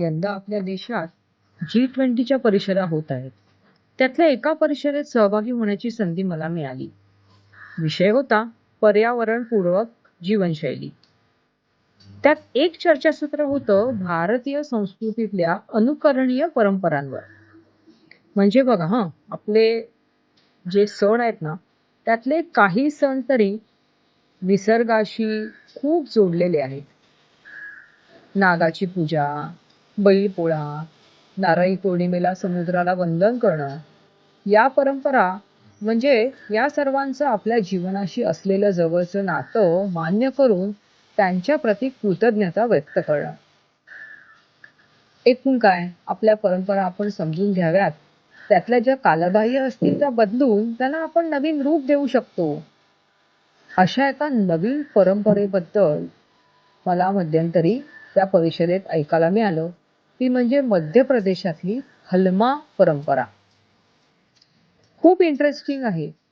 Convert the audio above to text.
यंदा आपल्या देशात जी ट्वेंटीच्या परिषदा होत आहेत. त्यातल्या एका परिषदेत सहभागी होण्याची संधी मला मिळाली. विषय होता पर्यावरणपूर्वक जीवनशैली. त्यात एक चर्चासत्र होतं भारतीय संस्कृतीतल्या अनुकरणीय परंपरांवर. म्हणजे बघा हा आपले जे सण आहेत ना त्यातले काही सण तरी निसर्गाशी खूप जोडलेले आहेत. नागाची पूजा बैलपोळा नारळी पौर्णिमेला समुद्राला वंदन करणं या परंपरा म्हणजे या सर्वांचं आपल्या जीवनाशी असलेलं जवळचं नातं मान्य करून त्यांच्या प्रती कृतज्ञता व्यक्त करणं. एकूण काय आपल्या परंपरा आपण समजून घ्याव्यात. त्यातल्या ज्या कालबाह्य असतील त्या बदलून त्यांना आपण नवीन रूप देऊ शकतो. अशा एका नवीन परंपरेबद्दल मला मध्यंतरी त्या परिषदेत ऐकायला मिळालं. ती म्हणजे मध्य प्रदेशातली हलमा परंपरा. खूप इंटरेस्टिंग आहे.